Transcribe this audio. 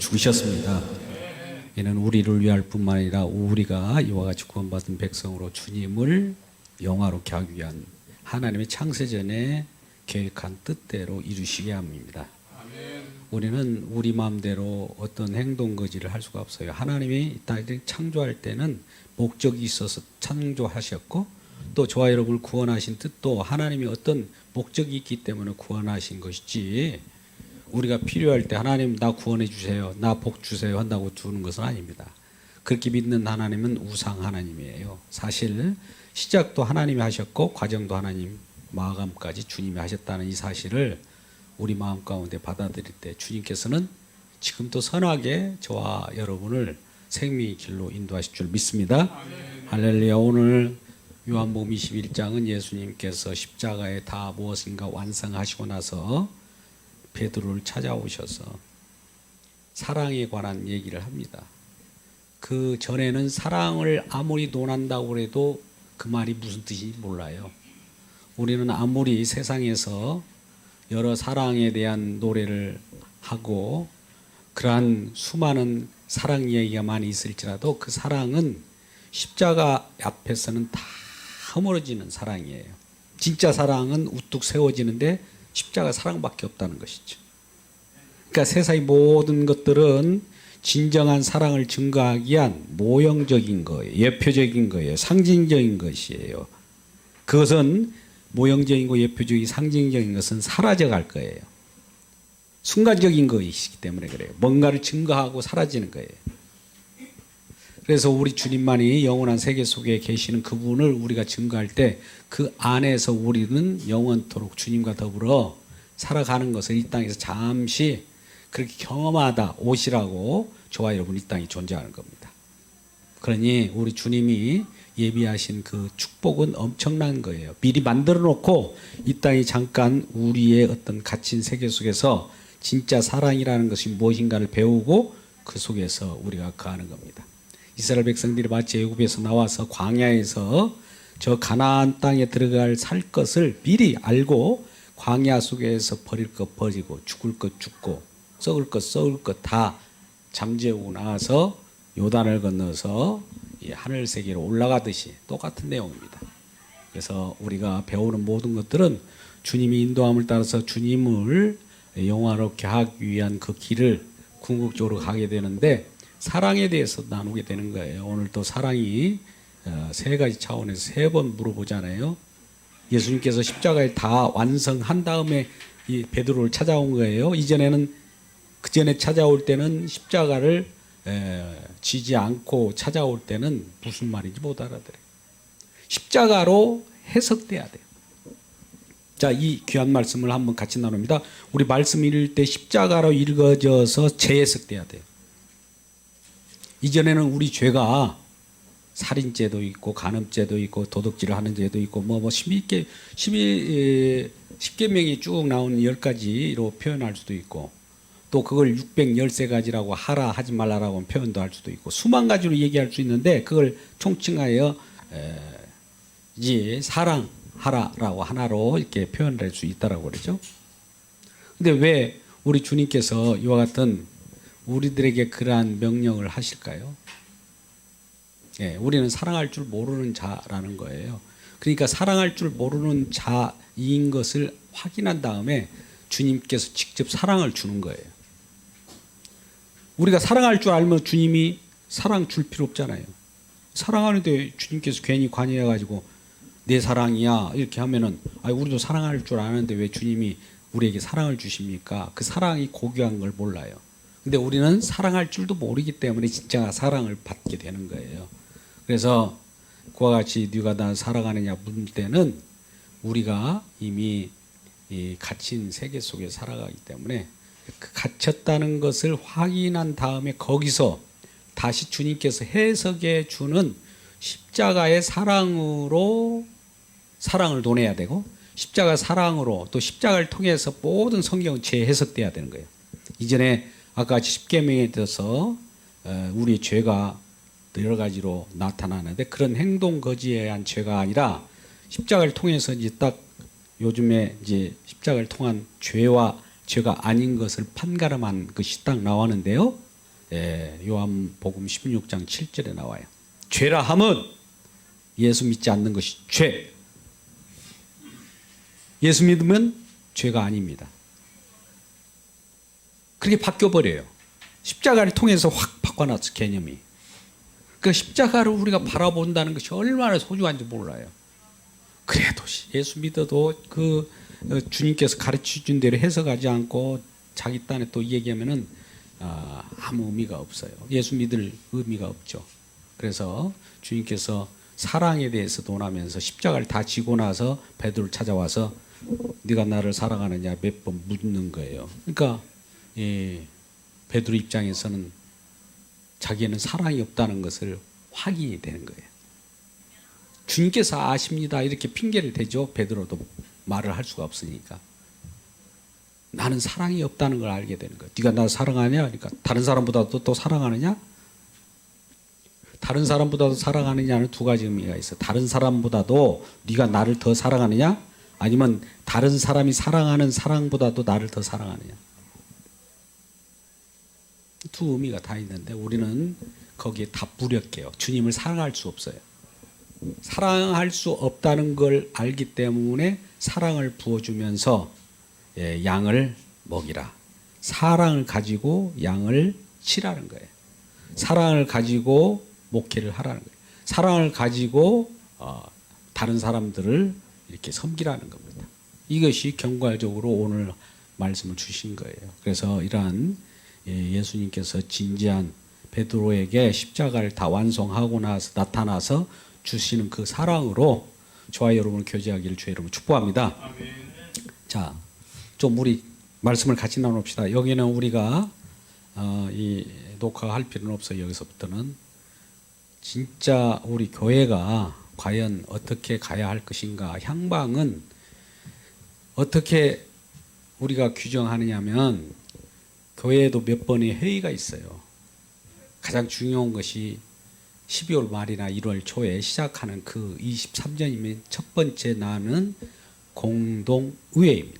죽으셨습니다. 이는 우리를 위할 뿐만 아니라 우리가 이와 같이 구원받은 백성으로 주님을 영화롭게 하기 위한 하나님의 창세전에 계획한 뜻대로 이루시게 합니다. 우리는 우리 마음대로 어떤 행동 거지를 할 수가 없어요. 하나님이 이 땅을 창조할 때는 목적이 있어서 창조하셨고 또 저와 여러분을 구원하신 뜻도 하나님이 어떤 목적이 있기 때문에 구원하신 것이지 우리가 필요할 때 하나님 나 구원해 주세요. 나 복 주세요 한다고 주는 것은 아닙니다. 그렇게 믿는 하나님은 우상 하나님이에요. 사실 시작도 하나님이 하셨고 과정도 하나님 마감까지 주님이 하셨다는 이 사실을 우리 마음 가운데 받아들일 때 주님께서는 지금도 선하게 저와 여러분을 생명의 길로 인도하실 줄 믿습니다. 할렐루야. 오늘 요한복음 21장은 예수님께서 십자가에 다 무엇인가 완성하시고 나서 베드로를 찾아오셔서 사랑에 관한 얘기를 합니다. 그 전에는 사랑을 아무리 논한다고 해도 그 말이 무슨 뜻인지 몰라요. 우리는 아무리 세상에서 여러 사랑에 대한 노래를 하고 그러한 수많은 사랑 이야기가 많이 있을지라도 그 사랑은 십자가 앞에서는 다 허물어지는 사랑이에요. 진짜 사랑은 우뚝 세워지는데 십자가 사랑밖에 없다는 것이죠. 그러니까 세상의 모든 것들은 진정한 사랑을 증거하기 위한 모형적인 거예요. 예표적인 거예요. 상징적인 것이에요. 그것은 모형적이고 예표적인 상징적인 것은 사라져 갈 거예요. 순간적인 것이기 때문에 그래요. 뭔가를 증거하고 사라지는 거예요. 그래서 우리 주님만이 영원한 세계 속에 계시는 그분을 우리가 증거할 때 그 안에서 우리는 영원토록 주님과 더불어 살아가는 것을 이 땅에서 잠시 그렇게 경험하다 오시라고 저와 여러분 이 땅에 존재하는 겁니다. 그러니 우리 주님이 예비하신 그 축복은 엄청난 거예요. 미리 만들어 놓고 이 땅에 잠깐 우리의 어떤 갇힌 세계 속에서 진짜 사랑이라는 것이 무엇인가를 배우고 그 속에서 우리가 거하는 겁니다. 이스라엘 백성들이 마치 애굽에서 나와서 광야에서 저 가나안 땅에 들어갈 살 것을 미리 알고 광야 속에서 버릴 것 버리고 죽을 것 죽고 썩을 것 썩을 것 다 잠재우고 나서 요단을 건너서 이 하늘 세계로 올라가듯이 똑같은 내용입니다. 그래서 우리가 배우는 모든 것들은 주님이 인도함을 따라서 주님을 영화롭게 하기 위한 그 길을 궁극적으로 가게 되는데 사랑에 대해서 나누게 되는 거예요. 오늘 또 사랑이 어, 세 가지 차원에서 세 번 물어보잖아요. 예수님께서 십자가에 다 완성한 다음에 이 베드로를 찾아온 거예요. 이전에는 그 전에 찾아올 때는 십자가를 에, 지지 않고 찾아올 때는 무슨 말인지 못 알아들어요. 십자가로 해석돼야 돼요. 자, 이 귀한 말씀을 한번 같이 나눕니다. 우리 말씀 읽을 때 십자가로 읽어져서 재해석돼야 돼요. 이전에는 우리 죄가 살인죄도 있고 간음죄도 있고 도둑질을 하는 죄도 있고 뭐뭐 십일개 십일 십계명이 쭉 나온 열 가지로 표현할 수도 있고 또 그걸 613가지라고 하라 하지 말라라고 표현도 할 수도 있고 수만 가지로 얘기할 수 있는데 그걸 총칭하여 에, 이제 사랑하라라고 하나로 이렇게 표현을 할수 있다라고 그러죠. 근데 왜 우리 주님께서 이와 같은 우리들에게 그러한 명령을 하실까요? 예, 우리는 사랑할 줄 모르는 자라는 거예요. 그러니까 사랑할 줄 모르는 자인 것을 확인한 다음에 주님께서 직접 사랑을 주는 거예요. 우리가 사랑할 줄 알면 주님이 사랑 줄 필요 없잖아요. 사랑하는데 주님께서 괜히 관여해 가지고 내 사랑이야 이렇게 하면은 아 우리도 사랑할 줄 아는데 왜 주님이 우리에게 사랑을 주십니까? 그 사랑이 고귀한 걸 몰라요. 근데 우리는 사랑할 줄도 모르기 때문에 진짜 사랑을 받게 되는 거예요. 그래서 그와 같이 네가 나 사랑하느냐 묻을 때는 우리가 이미 이 갇힌 세계 속에 살아가기 때문에 그 갇혔다는 것을 확인한 다음에 거기서 다시 주님께서 해석해 주는 십자가의 사랑으로 사랑을 논해야 되고 십자가 사랑으로 또 십자가를 통해서 모든 성경은 재해석돼야 되는 거예요. 이전에 아까 같이 십계명에 대해서 어, 우리 죄가 여러 가지로 나타나는데 그런 행동 거지에 의한 죄가 아니라 십자가를 통해서 이제 딱 요즘에 이제 십자가를 통한 죄와 죄가 아닌 것을 판가름한 것이 딱 나왔는데요. 예, 요한복음 16장 7절에 나와요. 죄라 함은 예수 믿지 않는 것이 죄. 예수 믿으면 죄가 아닙니다. 그렇게 바뀌어 버려요. 십자가를 통해서 확 바꿔놨어 개념이. 그 십자가를 우리가 바라본다는 것이 얼마나 소중한지 몰라요. 그래도 예수 믿어도 그 어, 주님께서 가르쳐 준 대로 해석하지 않고 자기 딴에 또 얘기하면은 아, 아무 의미가 없어요. 예수 믿을 의미가 없죠. 그래서 주님께서 사랑에 대해서 논하면서 십자가를 다 지고 나서 베드로를 찾아와서 네가 나를 사랑하느냐 몇 번 묻는 거예요. 그러니까 예, 베드로 입장에서는 자기는 사랑이 없다는 것을 확인이 되는 거예요. 주님께서 아십니다. 이렇게 핑계를 대죠. 베드로도 말을 할 수가 없으니까. 나는 사랑이 없다는 걸 알게 되는 거예요. 네가 나를 사랑하냐? 그러니까 다른 사람보다도 또 사랑하느냐? 다른 사람보다도 사랑하느냐는 두 가지 의미가 있어. 다른 사람보다도 네가 나를 더 사랑하느냐? 아니면 다른 사람이 사랑하는 사랑보다도 나를 더 사랑하느냐? 두 의미가 다 있는데 우리는 거기에 다 무력해요. 주님을 사랑할 수 없어요. 사랑할 수 없다는 걸 알기 때문에 사랑을 부어주면서 예, 양을 먹이라. 사랑을 가지고 양을 치라는 거예요. 사랑을 가지고 목회를 하라는 거예요. 사랑을 가지고 어, 다른 사람들을 이렇게 섬기라는 겁니다. 이것이 경과적으로 오늘 말씀을 주신 거예요. 그래서 이러한 예, 예수님께서 진지한 베드로에게 십자가를 다 완성하고 나서 나타나서 주시는 그 사랑으로 저와 여러분을 교제하기를 주의 이름으로 축복합니다. 자, 좀 우리 말씀을 같이 나눕시다. 여기는 우리가 어, 이 녹화할 필요는 없어요. 여기서부터는 진짜 우리 교회가 과연 어떻게 가야 할 것인가 향방은 어떻게 우리가 규정하느냐면 교회에도 몇 번의 회의가 있어요. 가장 중요한 것이 12월 말이나 1월 초에 시작하는 그 23년이면 첫 번째 나는 공동의회입니다.